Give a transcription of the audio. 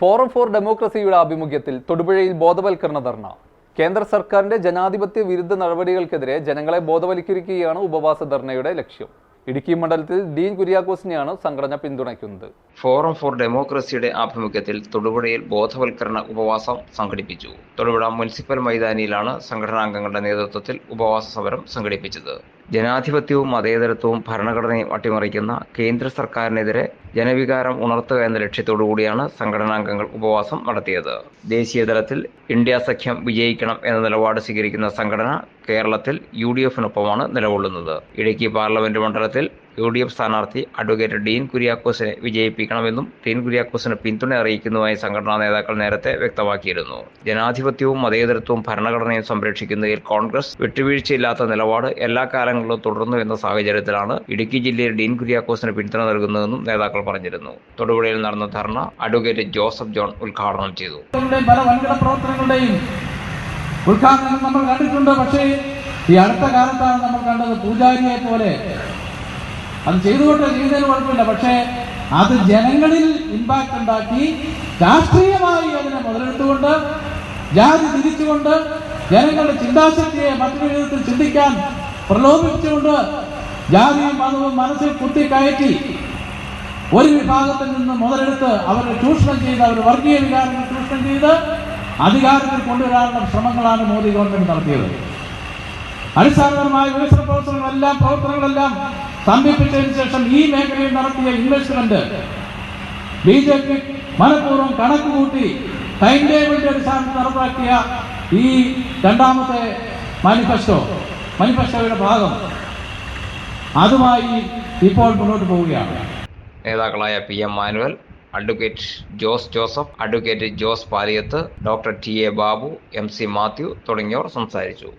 Forum four ഡെമോക്രസിയുടെ ആഭിമുഖ്യത്തിൽ തൊടുപുഴയിൽ ബോധവൽക്കരണ ധർണ. കേന്ദ്ര സർക്കാരിന്റെ ജനാധിപത്യ വിരുദ്ധ നടപടികൾക്കെതിരെ ജനങ്ങളെ ബോധവൽക്കരിക്കുകയാണ് ഉപവാസ ധർണയുടെ ലക്ഷ്യം. ഇടുക്കി മണ്ഡലത്തിൽ ഡീൻ കുര്യാക്കോസിനെയാണ് സംഘടന പിന്തുണയ്ക്കുന്നത്. ഫോറം ഫോർ ഡെമോക്രസിയുടെ ആഭിമുഖ്യത്തിൽ തൊടുപുഴയിൽ ബോധവൽക്കരണ ഉപവാസം സംഘടിപ്പിച്ചു. തൊടുപുഴ മുനിസിപ്പൽ മൈതാനിയിലാണ് സംഘടനാംഗങ്ങളുടെ നേതൃത്വത്തിൽ ഉപവാസ സമരം സംഘടിപ്പിച്ചത്. ജനാധിപത്യവും മതേതരത്വവും ഭരണഘടനയും അട്ടിമറിക്കുന്ന കേന്ദ്ര സർക്കാരിനെതിരെ ജനവികാരം ഉണർത്തുക എന്ന ലക്ഷ്യത്തോടു കൂടിയാണ് സംഘടനാംഗങ്ങൾ ഉപവാസം നടത്തിയത്. ദേശീയ തലത്തിൽ ഇന്ത്യ സഖ്യം വിജയിക്കണം എന്ന നിലപാട് സ്വീകരിക്കുന്ന സംഘടന കേരളത്തിൽ യു ഡി എഫിനൊപ്പമാണ് നിലകൊള്ളുന്നത്. ഇടുക്കി പാർലമെന്റ് മണ്ഡലത്തിൽ യു ഡി എഫ് സ്ഥാനാർത്ഥി അഡ്വക്കേറ്റ് ഡീൻ കുര്യാക്കോസിനെ വിജയിപ്പിക്കണമെന്നും ഡീൻ കുര്യാക്കോസിന് പിന്തുണ അറിയിക്കുന്നതായി സംഘടനാ നേതാക്കൾ നേരത്തെ വ്യക്തമാക്കിയിരുന്നു. ജനാധിപത്യവും മതേതരത്വവും ഭരണഘടനയും സംരക്ഷിക്കുന്നതിൽ കോൺഗ്രസ് വിട്ടുവീഴ്ചയില്ലാത്ത നിലപാട് എല്ലാ കാലങ്ങളിലും തുടർന്നു എന്ന സാഹചര്യത്തിലാണ് ഇടുക്കി ജില്ലയിൽ ഡീൻ കുര്യാക്കോസിന് പിന്തുണ നൽകുന്നതെന്നും നേതാക്കൾ പറഞ്ഞിരുന്നു. തൊടുപുഴയിൽ നടന്ന ധർണ അഡ്വക്കേറ്റ് ജോസഫ് ജോൺ ഉദ്ഘാടനം ചെയ്തു. ഉദ്ഘാടനം നമ്മൾ കണ്ടിട്ടുണ്ട്. പക്ഷേ ഈ അടുത്ത കാലത്താണ് നമ്മൾ കണ്ടത് പൂജാരിയെ പോലെ അത് ചെയ്തുകൊണ്ട് ചെയ്യുന്നതിന് കുഴപ്പമില്ല. പക്ഷേ അത് ജനങ്ങളിൽ ഇമ്പാക്ട് ഉണ്ടാക്കി രാഷ്ട്രീയമായി അതിനെ മുതലെടുത്തുകൊണ്ട് ജാതി തിരിച്ചുകൊണ്ട് ജനങ്ങളുടെ ചിന്താശക്തിയെ മറ്റൊരു വിധത്തിൽ ചിന്തിക്കാൻ പ്രലോഭിപ്പിച്ചുകൊണ്ട് ജാതിയും മതവും മനസ്സിൽ കുത്തിക്കയറ്റി ഒരു വിഭാഗത്തിൽ നിന്ന് മുതലെടുത്ത് അവരെ ചൂഷണം ചെയ്ത് അവർ വർഗീയ വികാരങ്ങൾ ചൂഷണം ചെയ്ത് അധികാരത്തിൽ കൊണ്ടുവരാനുള്ള ശ്രമങ്ങളാണ് മോദി ഗവൺമെന്റ് നടത്തിയത്. അടിസ്ഥാനപരമായ വികസന പ്രവർത്തനങ്ങളെല്ലാം പ്രവർത്തനങ്ങളെല്ലാം സ്തംഭിപ്പിച്ചതിന് ശേഷം ഈ മേഖലയിൽ നടത്തിയ ഇൻവെസ്റ്റ്മെന്റ് ബി ജെ പി മനഃപൂർവം കണക്ക് കൂട്ടി ടൈം ടേബിളിന്റെ അടിസ്ഥാനത്തിൽ നടപ്പാക്കിയ ഈ രണ്ടാമത്തെ മാനിഫെസ്റ്റോ മാനിഫെസ്റ്റോയുടെ ഭാഗം. അതുമായി ഇപ്പോൾ മുന്നോട്ട് പോവുകയാണ്. നേതാക്കളായ P M Manuel advocate Jose Joseph advocate Jose Paliyath doctor T A Babu M C Mathew തുടങ്ങിയവർ സംസാരിച്ചു.